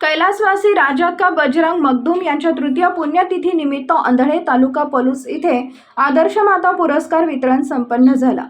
कैलासवासी राजाक्का बजरंग मगदूम यांच्या तृतीय पुण्यतिथी निमित्त अंधळे तालुका पलूस इथे आदर्श माता पुरस्कार वितरण संपन्न झाला.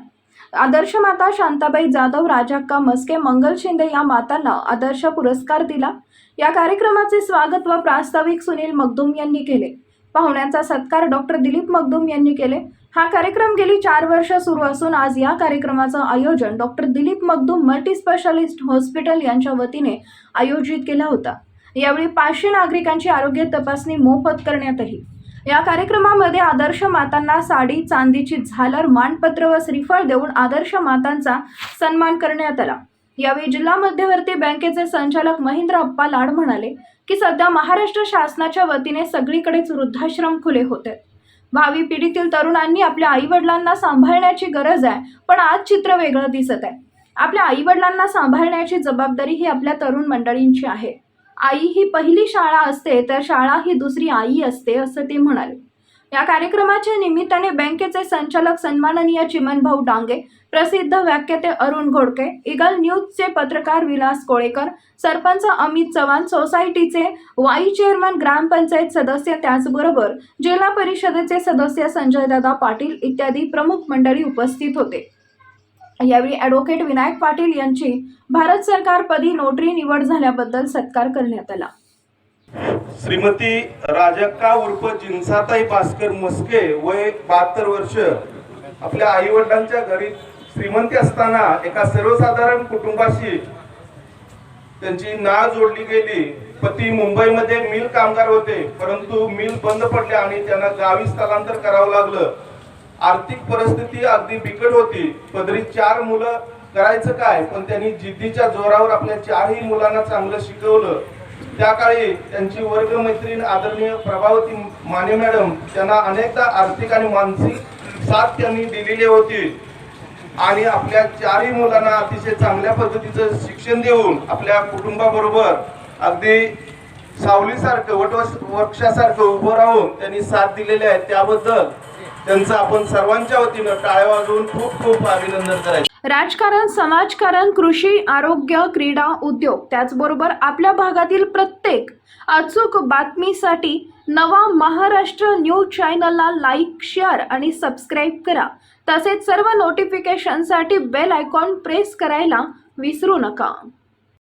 आदर्श माता शांताबाई जाधव राजाक्का मस्के मंगल शिंदे या मातांना आदर्श पुरस्कार दिला. या कार्यक्रमाचे स्वागत व प्रास्ताविक सुनील मगदूम यांनी केले. पाहुण्यांचा सत्कार डॉक्टर दिलीप मगदूम यांनी केले. हा कार्यक्रम गेली चार वर्ष सुरू असून आज या कार्यक्रमाचं आयोजन doctor Dilip Magdum multispecialist hospital यांच्या वतीने आयोजित केला होता. यावेळी पाचशे नागरिकांची आरोग्य तपासणी मोफत करण्यात आली या कार्यक्रमामध्ये आदर्श मातांना साडी चांदीची झालर मानपत्र व श्रीफळ देऊन आदर्श मातांचा सन्मान करण्यात आला. यावेळी जिल्हा मध्यवर्ती बँकेचे संचालक महेंद्र अप्पा लाड म्हणाले की सध्या महाराष्ट्र शासनाच्या वतीने सगळीकडेच वृद्धाश्रम खुले होते. भावी पिढीतील तरुणांनी आपल्या आई वडिलांना सांभाळण्याची गरज आहे. पण आज चित्र वेगळं दिसत आहे. आपल्या आई वडिलांना सांभाळण्याची जबाबदारी ही आपल्या तरुण मंडळींची आहे. आई ही पहिली शाळा असते तर शाळा ही दुसरी आई असते असं ते म्हणाले. या कार्यक्रमाच्या निमित्ताने बँकेचे संचालक सन्माननीय चिमनभाऊ डांगे प्रसिद्ध व्याख्याते अरुण घोडके इगल न्यूजचे पत्रकार विलास कोळेकर सरपंच अमित चव्हाण सोसायटीचे वाई चेअरमन ग्रामपंचायत सदस्य त्याचबरोबर जिल्हा परिषदेचे सदस्य संजयदादा पाटील इत्यादी प्रमुख मंडळी उपस्थित होते. यावेळी ॲडव्होकेट विनायक पाटील यांची भारत सरकारपदी नोटरी निवड झाल्याबद्दल सत्कार करण्यात आला. श्रीमती राजक्का उर्फ जिन्साताई भास्कर मस्के वय बहात्तर वर्ष. आपल्या आई वडिलांच्या घरी श्रीमंती असताना एका सर्वसाधारण कुटुंबाशी त्यांची ना जोडली गेली. पती मुंबईमध्ये मिल कामगार होते परंतु मिल बंद पडले आणि त्यांना गावी स्थलांतर करावं लागलं. आर्थिक परिस्थिती अगदी बिकट होती. पदरी चार मुलं करायचं काय? पण त्यांनी जिद्दीच्या जोरावर आपल्या चारही मुलांना चांगलं शिकवलं. त्या काळी त्यांची वर्गमैत्रीण आदरणीय प्रभावती माने मॅडम त्यांना अनेकदा आर्थिक आणि मानसिक साथ त्यांनी दिलेली होती. आणि आपल्या चारही मुलांना अतिशय चांगल्या पद्धतीचं शिक्षण देऊन आपल्या कुटुंबाबरोबर अगदी सावलीसारखं वटवस वृक्षासारखं उभं राहून त्यांनी साथ दिलेली आहे. त्याबद्दल त्यांचं आपण सर्वांच्या वतीनं टाळ्या वाजवून खूप खूप अभिनंदन करायचं. राजकारण समाजकारण कृषी आरोग्य क्रीडा उद्योग त्याचबरोबर आपल्या भागातील प्रत्येक अचूक बातमीसाठी नवा महाराष्ट्र न्यूज चॅनलला लाईक शेअर आणि सबस्क्राईब करा. तसेच सर्व नोटिफिकेशनसाठी बेल आयकॉन प्रेस करायला विसरू नका.